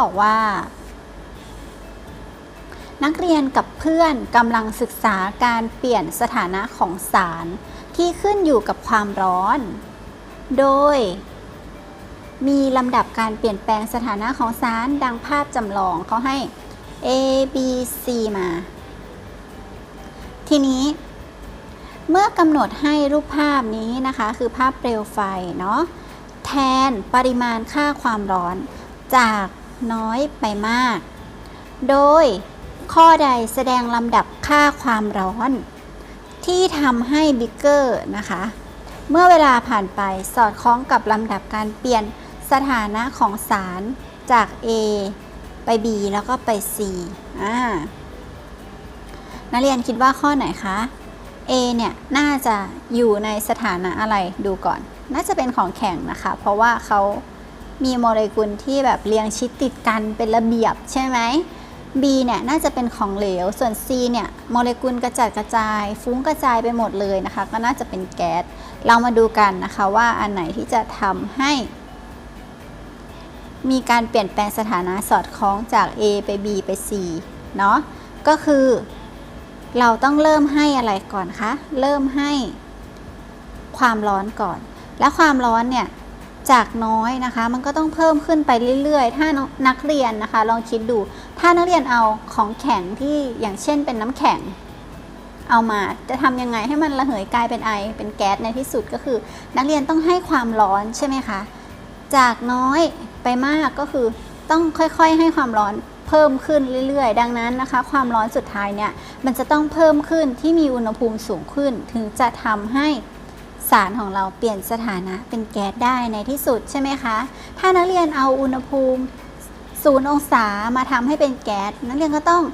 บอกว่า นักเรียนกับเพื่อนกำลังศึกษาการเปลี่ยนสถานะของสารที่ขึ้นอยู่กับความร้อน โดย มีลำดับการเปลี่ยนแปลงสถานะของสารดังภาพจำลองเขาให้ A B C มา ทีนี้ เมื่อกำหนดให้รูปภาพนี้นะคะ คือภาพเปลวไฟเนาะแทนปริมาณค่าความร้อนจาก น้อยไปมาก โดยข้อใดแสดงลำดับค่าความร้อน ที่ทำให้บิ๊กเกอร์นะคะ เมื่อเวลาผ่านไปสอดคล้องกับลำดับการเปลี่ยนสถานะของสารจาก A ไป B แล้วก็ไป C อ่านักเรียนคิดว่าข้อไหนคะ A เนี่ยน่าจะอยู่ในสถานะอะไรดูก่อน น่าจะเป็นของแข็งนะคะ เพราะว่าเขา มีโมเลกุลที่แบบเรียงชิดติดกันเป็นระเบียบใช่ไหม B เนี่ยน่าจะเป็นของเหลว ส่วน C เนี่ยโมเลกุลกระจัดกระจาย ฟุ้งกระจายไปหมดเลยนะคะ ก็น่าจะเป็นแก๊ส เรามาดูกันนะคะว่าอันไหนที่จะทำให้ มีการเปลี่ยนแปลงสถานะสอดคล้องจาก A ไป B ไป C เนาะก็คือ เราต้องเริ่มให้อะไรก่อนคะ เริ่มให้ความร้อนก่อน และความร้อนเนี่ย จากน้อยนะคะ มันก็ต้องเพิ่มขึ้นไปเรื่อยๆ ถ้านักเรียนนะคะ ลองคิดดู ถ้านักเรียนเอาของแข็งที่อย่างเช่นเป็นน้ำแข็ง เอามาจะทำยังไงให้มันระเหยกลายเป็นไอ เป็นแก๊สในที่สุดก็คือ นักเรียนต้องให้ความร้อนใช่ไหมคะ จากน้อยไปมากก็คือต้องค่อยๆ ให้ความร้อนเพิ่มขึ้นเรื่อยๆ ดังนั้นนะคะ ความร้อนสุดท้ายเนี่ยมันจะต้องเพิ่มขึ้นที่มีอุณหภูมิสูงขึ้น ถึงจะทำให้ สารของเราเปลี่ยนสถานะเป็นแก๊สได้ในที่สุดใช่ไหมคะ ถ้านักเรียนเอาอุณหภูมิศูนย์องศามาทำให้เป็นแก๊สนักเรียนก็ต้อง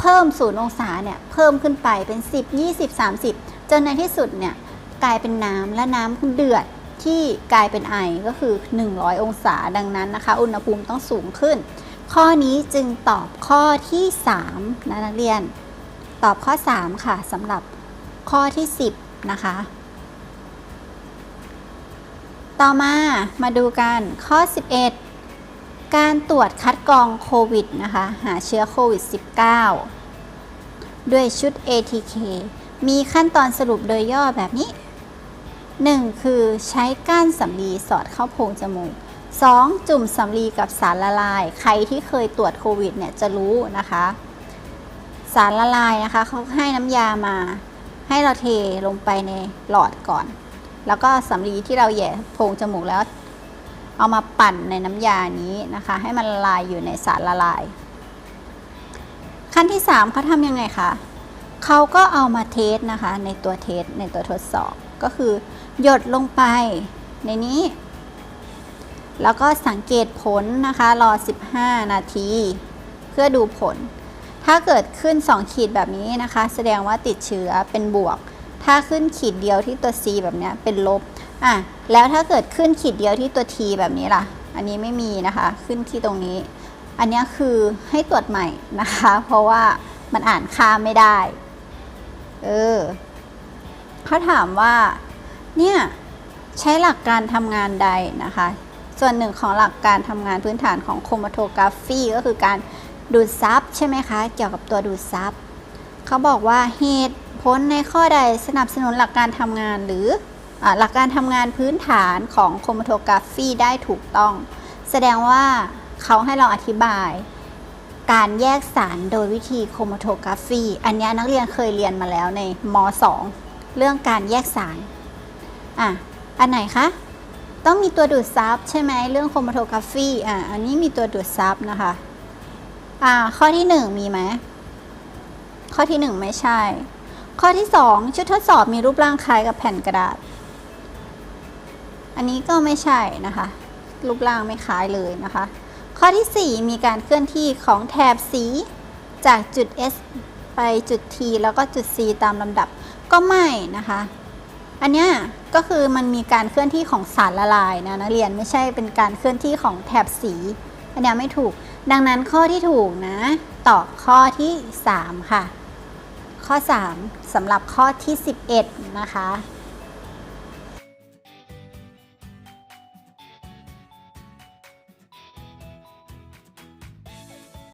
เพิ่มศูนย์องศาเนี่ยเพิ่มขึ้นไปเป็น 10 20 30 จนในที่สุดเนี่ยกลายเป็นน้ำและน้ำเดือดที่กลายเป็นไอก็คือ 100 องศาดังนั้นนะคะ อุณหภูมิต้องสูงขึ้น ข้อนี้จึงตอบข้อที่3นะนักเรียน ตอบข้อ 3 ค่ะสำหรับข้อที่ 10 นะคะ ต่อมามาดูกันข้อ 11 การตรวจคัดกรองโควิดนะคะ หาเชื้อโควิด -19 ด้วยชุด ATK มีขั้นตอนสรุปโดยย่อแบบนี้ 1. คือใช้ก้านสำลีสอดเข้าโพรงจมูก 2. จุ่มสำลีกับสารละลาย ใครที่เคยตรวจโควิดเนี่ยจะรู้นะคะ สารละลายนะคะเขาให้น้ำยามา ให้เราเทลงไปในหลอดก่อน แล้วก็สำลีที่เราแหย่โพรงจมูกแล้ว เอามาปั่นในน้ำยานี้นะคะ ให้มันละลายอยู่ในสารละลาย ขั้นที่3เขาทำยังไงคะเขาก็เอามาเทสนะคะ ในตัวเทสในตัวทดสอบก็คือ หยดลงไปในนี้ แล้วก็สังเกตผลนะคะ รอ 15 นาที เพื่อดูผล ถ้าเกิดขึ้น 2 ขีดแบบนี้นะคะ แสดงว่าติดเชื้อเป็นบวก ถ้าขึ้นขีดเดียวที่ตัว C แบบนี้เป็นลบอะแล้วถ้าเกิดขึ้นขีดเดียวที่ตัว T แบบนี้ล่ะ อันนี้ไม่มีนะคะ ขึ้นที่ตรงนี้ อันนี้คือให้ตรวจใหม่นะคะ เพราะว่ามันอ่านค่าไม่ได้ เออเขาถามว่า เนี่ยใช้หลักการทำงานใดนะคะ ส่วนหนึ่งของหลักการทำงานพื้นฐานของโครมาโทกราฟีก็คือการดูดซับใช่ไหมคะ เกี่ยวกับตัวดูดซับเขาบอกว่าเหตุ ผลในข้อใดสนับสนุนหลักการทำงานหรืออหลักการทำงานพื้นฐานของโครมโทกราฟีได้ถูกต้อง แสดงว่าเขาให้เราอธิบายการแยกสารโดยวิธีโครมโทกราฟี อันนี้นักเรียนเคยเรียนมาแล้วในม .2 เรื่องการแยกสาร อะ อันไหนคะ ต้องมีตัวดูดซับใช่ไหมเรื่องโครมโทกราฟี อะ อันนี้มีตัวดูดซับนะคะ อ่า ข้อที่หนึ่งมีไหม ข้อที่หนึ่งไม่ใช่ ข้อที่สองชุดทดสอบมีรูปร่างคล้ายกับแผ่นกระดาษ อันนี้ก็ไม่ใช่นะคะ รูปร่างไม่คล้ายเลยนะคะ ข้อที่ 4 มีการเคลื่อนที่ของแถบสีจากจุด S ไปจุด T แล้วก็จุด C ตามลำดับก็ไม่นะคะ อันเนี้ยก็คือมันมีการเคลื่อนที่ของสารละลายนะนักเรียนไม่ใช่เป็นการเคลื่อนที่ของแถบสี อันเนี้ยไม่ถูก ดังนั้นข้อที่ถูกนะตอบข้อที่ 3 ค่ะ ข้อ 3สำหรับข้อที่ 11 นะคะ